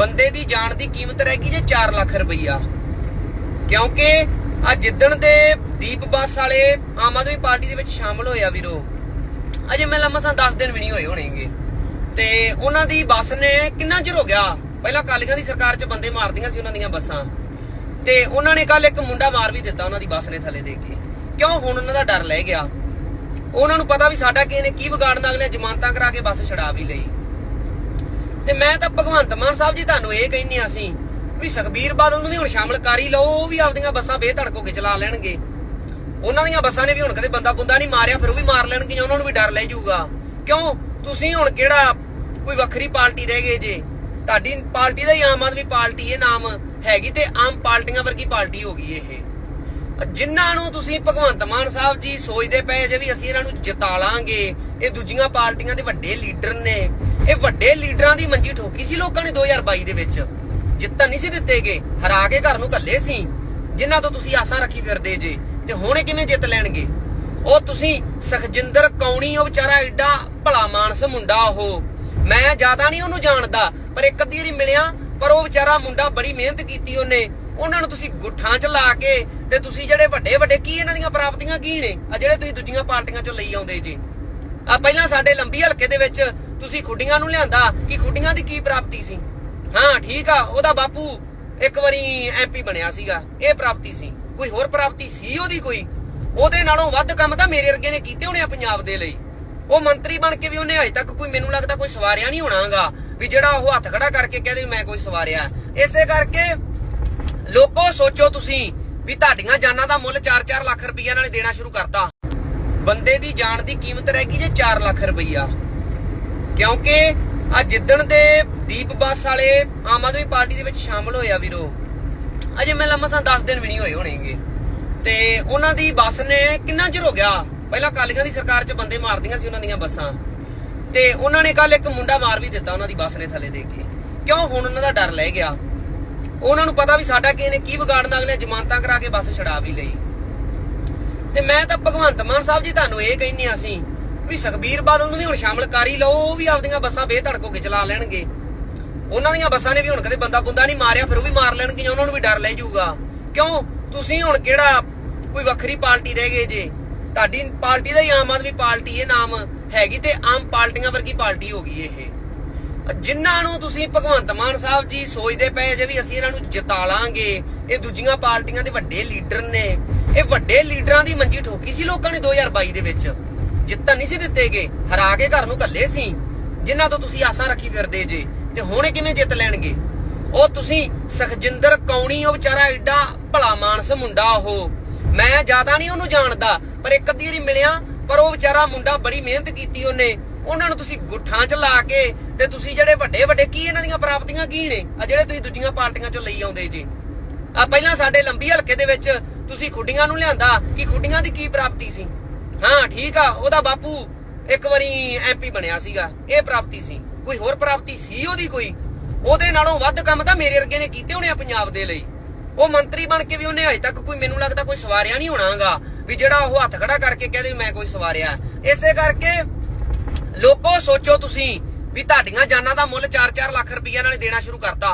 ਬੰਦੇ ਦੀ ਜਾਨ ਦੀ ਕੀਮਤ ਰਹਿ ਗਈ ਜੇ 4 ਲੱਖ ਰੁਪਈਆ। ਕਿਉਂਕਿ ਆ ਜਿੱਦਣ ਦੇ ਦੀਪ ਬੱਸ ਵਾਲੇ ਆਮ ਆਦਮੀ ਪਾਰਟੀ ਦੇ ਵਿੱਚ ਸ਼ਾਮਲ ਹੋਇਆ ਵੀਰੋ, ਅਜੇ ਮੈਂ ਲੰਮਾ 10 ਦਿਨ ਵੀ ਨਹੀਂ ਹੋਏ ਹੋਣਗੇ। ਤੇ ਉਹਨਾਂ ਦੀ ਬੱਸ ਨੇ ਕਿੰਨਾ ਚਿਰ ਹੋ ਗਿਆ? ਪਹਿਲਾਂ ਕਾਲੀਆਂ ਦੀ ਸਰਕਾਰ 'ਚ ਬੰਦੇ ਮਾਰਦੀਆਂ ਸੀ ਉਹਨਾਂ ਦੀਆਂ ਬੱਸਾਂ। ਤੇ ਉਹਨਾਂ ਨੇ ਕੱਲ ਇੱਕ ਮੁੰਡਾ ਮਾਰ ਵੀ ਦਿੱਤਾ ਉਹਨਾਂ ਦੀ ਬੱਸ ਨੇ ਥੱਲੇ ਦੇ ਕੇ। ਕਿਉਂ ਹੁਣ ਉਹਨਾਂ ਦਾ ਡਰ ਲੈ ਗਿਆ? ਉਹਨਾਂ ਨੂੰ ਪਤਾ ਵੀ ਸਾਡਾ ਕਿਸੇ ਨੇ ਕੀ ਵਿਗਾੜਨਾ ਅਗਲੇ ਜ਼ਮਾਨਤਾਂ ਕਰਾ ਕੇ ਬੱਸ ਛਡਾ ਵੀ ਲਈ। ਤੇ ਮੈਂ ਤਾਂ ਭਗਵੰਤ ਮਾਨ ਸਾਹਿਬ ਜੀ ਤੁਹਾਨੂੰ ਇਹ ਕਹਿੰਦੇ ਆ ਅਸੀਂ ਵੀ ਸੁਖਬੀਰ ਬਾਦਲ ਨੂੰ ਵੀ ਹੁਣ ਸ਼ਾਮਲ ਕਰ ਹੀ ਲਓ, ਉਹ ਵੀ ਆਪਦੀਆਂ ਬੱਸਾਂ ਬੇਧੜਕ ਹੋ ਕੇ ਚਲਾ ਲੈਣਗੇ। ਉਹਨਾਂ ਦੀਆਂ ਬੱਸਾਂ ਨੇ ਵੀ ਹੁਣ ਕਦੇ ਬੰਦਾ ਬੁੰਦਾ ਨਹੀਂ ਮਾਰਿਆ, ਫਿਰ ਉਹ ਵੀ ਮਾਰ ਲੈਣਗੀਆਂ, ਉਹਨਾਂ ਨੂੰ ਵੀ ਡਰ ਲੈ ਜਾਊਗਾ। ਕਿਉਂ? ਤੁਸੀਂ ਹੁਣ ਕਿਹੜਾ ਕੋਈ ਵੱਖਰੀ ਪਾਰਟੀ ਰਹਿ ਗਏ ਜੇ। ਤੁਹਾਡੀ ਪਾਰਟੀ ਦਾ ਹੀ ਆਮ ਆਦਮੀ ਪਾਰਟੀ ਇਹ ਨਾਮ ਹੈਗੀ ਤੇ ਆਮ ਪਾਰਟੀਆਂ ਵਰਗੀ ਪਾਰਟੀ ਹੋ ਗਈ ਇਹ। ਜਿਨ੍ਹਾਂ ਨੂੰ ਤੁਸੀਂ ਭਗਵੰਤ ਮਾਨ ਸਾਹਿਬ ਜੀ ਸੋਚਦੇ ਪਏ ਜੇ ਵੀ ਅਸੀਂ ਇਹਨਾਂ ਨੂੰ ਜਿਤਾ ਲਾਂਗੇ, ਇਹ ਦੂਜੀਆਂ ਪਾਰਟੀਆਂ ਦੇ ਵੱਡੇ ਲੀਡਰ ਨੇ। ਇਹ ਵੱਡੇ ਲੀਡਰਾਂ ਦੀ ਮੰਜੀ ਠੋਕੀ ਸੀ ਲੋਕਾਂ ਨੇ 2022 ਦੇ ਵਿੱਚ। ਜਿੱਤਣ ਨਹੀਂ ਸੀ ਦਿੱਤੇਗੇ ਹਰਾ ਕੇ ਘਰ ਨੂੰ ਘੱਲੇ ਸੀ। ਜਿਨ੍ਹਾਂ ਤੋਂ ਤੁਸੀਂ ਆਸਾਂ ਰੱਖੀ ਫਿਰਦੇ ਜੇ, ਤੇ ਹੁਣ ਕਿਵੇਂ ਜਿੱਤ ਲੈਣਗੇ? ਉਹ ਤੁਸੀਂ ਸਖਜਿੰਦਰ ਕੌਣੀ, ਉਹ ਵਿਚਾਰਾ ਐਡਾ ਭਲਾ ਮਾਨਸ ਮੁੰਡਾ ਉਹ। ਮੈਂ ਜ਼ਿਆਦਾ ਨਹੀਂ ਉਹਨੂੰ ਜਾਣਦਾ, ਪਰ ਇੱਕ ਅੱਧੀ ਵਾਰੀ ਮਿਲਿਆ, ਪਰ ਉਹ ਵਿਚਾਰਾ ਮੁੰਡਾ ਬੜੀ ਮਿਹਨਤ ਕੀਤੀ ਉਹਨੇ। ਉਹਨਾਂ ਨੂੰ ਤੁਸੀਂ ਗੁੱਠਾਂ 'ਚ ਲਾ ਕੇ ਤੇ ਤੁਸੀਂ ਜਿਹੜੇ ਵੱਡੇ ਵੱਡੇ ਕੀ ਇਹਨਾਂ ਦੀਆਂ ਪ੍ਰਾਪਤੀਆਂ ਕੀ ਨੇ? ਆ ਜਿਹੜੇ ਤੁਸੀਂ ਦੂਜੀਆਂ ਪਾਰਟੀਆਂ 'ਚੋਂ ਲਈ ਆਉਂਦੇ ਜੀ। ਆ ਪਹਿਲਾਂ ਸਾਡੇ ਲੰਬੀ ਹਲਕੇ ਦੇ ਵਿੱਚ ਤੁਸੀਂ ਖੁੱਡੀਆਂ ਨੂੰ ਲਿਆਂਦਾ, ਕਿ ਖੁੱਡੀਆਂ ਦੀ ਕੀ ਪ੍ਰਾਪਤੀ ਸੀ? ਹਾਂ, ਠੀਕ ਆ, ਉਹਦਾ ਬਾਪੂ ਇੱਕ ਵਾਰੀ ਐਮਪੀ ਬਣਿਆ ਸੀਗਾ, ਇਹ ਪ੍ਰਾਪਤੀ ਸੀ। ਕੋਈ ਹੋਰ ਪ੍ਰਾਪਤੀ ਸੀ ਉਹਦੀ ਕੋਈ? ਉਹਦੇ ਨਾਲੋਂ ਵੱਧ ਕੰਮ ਤਾਂ ਮੇਰੇ ਵਰਗੇ ਨੇ ਕੀਤੇ ਹੋਣੇ ਆ ਪੰਜਾਬ ਦੇ ਲਈ। ਉਹ ਮੰਤਰੀ ਬਣ ਕੇ ਵੀ ਉਹਨੇ ਅਜੇ ਤੱਕ ਕੋਈ ਮੈਨੂੰ ਲੱਗਦਾ ਕੋਈ ਸਵਾਰਿਆ ਨਹੀਂ ਹੋਣਾਗਾ, ਵੀ ਜਿਹੜਾ ਉਹ ਹੱਥ ਖੜਾ ਕਰਕੇ ਕਹਦੇ ਵੀ ਮੈਂ ਕੋਈ ਸਵਾਰਿਆ। ਇਸੇ ਕਰਕੇ ਲੋਕੋ ਸੋਚੋ ਤੁਸੀਂ ਵੀ ਤੁਹਾਡੀਆਂ ਜਾਨਾਂ ਦਾ ਮੁੱਲ 4-4 ਲੱਖ ਰੁਪਈਆ ਨਾਲੇ ਦੇਣਾ ਸ਼ੁਰੂ ਕਰਤਾ। ਬੰਦੇ ਦੀ ਜਾਨ ਦੀ ਕੀਮਤ ਰਹਿ ਗਈ ਜੇ 4 ਲੱਖ ਰੁਪਈਆ। ਕਿਉਂਕਿ ਆ ਜਿੱਦਣ ਦੇ ਦੀਪ ਬੱਸ ਵਾਲੇ ਆਮ ਆਦਮੀ ਪਾਰਟੀ ਦੇ ਵਿੱਚ ਸ਼ਾਮਲ ਹੋਇਆ ਵੀਰੋ, ਅਜੇ ਮੈਂ ਲੰਮਾ 10 ਦਿਨ ਵੀ ਨਹੀਂ ਹੋਏ ਹੋਣਗੇ। ਤੇ ਉਹਨਾਂ ਦੀ ਬੱਸ ਨੇ ਕਿੰਨਾ ਚਿਰ ਹੋ ਗਿਆ? ਪਹਿਲਾਂ ਕਾਲੀਆਂ ਦੀ ਸਰਕਾਰ 'ਚ ਬੰਦੇ ਮਾਰਦੀਆਂ ਸੀ ਉਹਨਾਂ ਦੀਆਂ ਬੱਸਾਂ। ਤੇ ਉਹਨਾਂ ਨੇ ਕੱਲ ਇੱਕ ਮੁੰਡਾ ਮਾਰ ਵੀ ਦਿੱਤਾ ਉਹਨਾਂ ਦੀ ਬੱਸ ਨੇ ਥੱਲੇ ਦੇ ਕੇ। ਕਿਉਂ ਹੁਣ ਉਹਨਾਂ ਦਾ ਡਰ ਲੈ ਗਿਆ? ਉਹਨਾਂ ਨੂੰ ਪਤਾ ਵੀ ਸਾਡਾ ਕਿਸੇ ਨੇ ਕੀ ਵਿਗਾੜਨਾ, ਅਗਲੇ ਜ਼ਮਾਨਤਾਂ ਕਰਾ ਕੇ ਬੱਸ ਛਡਾ ਵੀ ਲਈ। ਤੇ ਮੈਂ ਤਾਂ ਭਗਵੰਤ ਮਾਨ ਸਾਹਿਬ ਜੀ ਤੁਹਾਨੂੰ ਇਹ ਕਹਿੰਦੇ ਆ ਅਸੀਂ ਵੀ ਸੁਖਬੀਰ ਬਾਦਲ ਨੂੰ ਵੀ ਹੁਣ ਸ਼ਾਮਲ ਕਰ ਹੀ ਲਓ, ਉਹ ਵੀ ਆਪਦੀਆਂ ਬੱਸਾਂ ਬੇਧੜਕ ਹੋ ਕੇ ਚਲਾ ਲੈਣਗੇ। ਉਹਨਾਂ ਦੀਆਂ ਬੱਸਾਂ ਨੇ ਵੀ ਹੁਣ ਕਦੇ ਬੰਦਾ ਬੁੰਦਾ ਨਹੀਂ ਮਾਰਿਆ, ਫਿਰ ਉਹ ਵੀ ਮਾਰ ਲੈਣਗੀਆਂ, ਉਹਨਾਂ ਨੂੰ ਵੀ ਡਰ ਲੈ ਜਾਊਗਾ। ਕਿਉਂ? ਤੁਸੀਂ ਹੁਣ ਕਿਹੜਾ ਕੋਈ ਵੱਖਰੀ ਪਾਰਟੀ ਰਹਿ ਗਏ ਜੇ। ਤੁਹਾਡੀ ਪਾਰਟੀ ਦਾ ਹੀ ਆਮ ਆਦਮੀ ਪਾਰਟੀ ਇਹ ਨਾਮ ਹੈਗੀ ਤੇ ਆਮ ਪਾਰਟੀਆਂ ਵਰਗੀ ਪਾਰਟੀ ਹੋ ਗਈ ਇਹ। ਜਿਨ੍ਹਾਂ ਨੂੰ ਤੁਸੀਂ ਭਗਵੰਤ ਮਾਨ ਸਾਹਿਬ ਜੀ ਸੋਚਦੇ ਪਏ ਜੇ ਵੀ ਅਸੀਂ ਇਹਨਾਂ ਨੂੰ ਜਿਤਾ ਲਾਂਗੇ, ਇਹ ਦੂਜੀਆਂ ਪਾਰਟੀਆਂ ਦੇ ਵੱਡੇ ਲੀਡਰ ਨੇ। ਇਹ ਵੱਡੇ ਲੀਡਰਾਂ ਦੀ ਮੰਜੀ ਠੋਕੀ ਸੀ ਲੋਕਾਂ ਨੇ 2022 ਦੇ ਵਿੱਚ। ਜਿੱਤਣ ਨਹੀਂ ਸੀ ਦਿੱਤੇਗੇ ਹਰਾ ਕੇ ਘਰ ਨੂੰ ਘੱਲੇ ਸੀ। ਜਿਨ੍ਹਾਂ ਤੋਂ ਤੁਸੀਂ ਆਸਾਂ ਰੱਖੀ ਫਿਰਦੇ ਜੇ, ਤੇ ਹੁਣ ਇਹ ਕਿਵੇਂ ਜਿੱਤ ਲੈਣਗੇ? ਉਹ ਤੁਸੀਂ ਸਖਜਿੰਦਰ ਕੌਣੀ, ਉਹ ਵਿਚਾਰਾ ਐਡਾ ਭਲਾ ਮਾਨਸ ਮੁੰਡਾ ਉਹ। ਮੈਂ ਜ਼ਿਆਦਾ ਨਹੀਂ ਉਹਨੂੰ ਜਾਣਦਾ, ਪਰ ਇੱਕ ਅੱਧੀ ਵਾਰੀ ਮਿਲਿਆ, ਪਰ ਉਹ ਵਿਚਾਰਾ ਮੁੰਡਾ ਬੜੀ ਮਿਹਨਤ ਕੀਤੀ ਉਹਨੇ। ਉਹਨਾਂ ਨੂੰ ਤੁਸੀਂ ਗੁੱਠਾਂ 'ਚ ਲਾ ਕੇ ਤੇ ਤੁਸੀਂ ਜਿਹੜੇ ਵੱਡੇ ਵੱਡੇ ਕੀ ਇਹਨਾਂ ਦੀਆਂ ਪ੍ਰਾਪਤੀਆਂ ਕੀ ਨੇ? ਆ ਜਿਹੜੇ ਤੁਸੀਂ ਦੂਜੀਆਂ ਪਾਰਟੀਆਂ 'ਚੋਂ ਲਈ ਆਉਂਦੇ ਜੀ। ਆ ਪਹਿਲਾਂ ਸਾਡੇ ਲੰਬੀ ਹਲਕੇ ਦੇ ਵਿੱਚ ਤੁਸੀਂ ਖੁੱਡੀਆਂ ਨੂੰ ਲਿਆਂਦਾ, ਕਿ ਖੁੱਡੀਆਂ ਦੀ ਕੀ ਪ੍ਰਾਪਤੀ ਸੀ? ਹਾਂ, ਠੀਕ ਆ, ਉਹਦਾ ਬਾਪੂ ਇੱਕ ਵਾਰੀ ਐਮਪੀ ਬਣਿਆ ਸੀਗਾ, ਇਹ ਪ੍ਰਾਪਤੀ ਸੀ। ਕੋਈ ਹੋਰ ਪ੍ਰਾਪਤੀ ਸੀ ਉਹਦੀ ਕੋਈ? ਉਹਦੇ ਨਾਲੋਂ ਵੱਧ ਕੰਮ ਤਾਂ ਮੇਰੇ ਵਰਗੇ ਨੇ ਕੀਤੇ ਹੋਣੇ ਆ ਪੰਜਾਬ ਦੇ ਲਈ। ਉਹ ਮੰਤਰੀ ਬਣ ਕੇ ਵੀ ਉਹਨੇ ਅਜੇ ਤੱਕ ਕੋਈ ਮੈਨੂੰ ਲੱਗਦਾ ਕੋਈ ਸਵਾਰਿਆ ਨਹੀਂ ਹੋਣਾਗਾ, ਵੀ ਜਿਹੜਾ ਉਹ ਹੱਥ ਖੜਾ ਕਰਕੇ ਕਹਦੇ ਵੀ ਮੈਂ ਕੋਈ ਸਵਾਰਿਆ। ਇਸੇ ਕਰਕੇ ਲੋਕੋ ਸੋਚੋ ਤੁਸੀਂ ਵੀ ਤੁਹਾਡੀਆਂ ਜਾਨਾਂ ਦਾ ਮੁੱਲ 4-4 ਲੱਖ ਰੁਪਈਆ ਨਾਲੇ ਦੇਣਾ ਸ਼ੁਰੂ ਕਰਤਾ।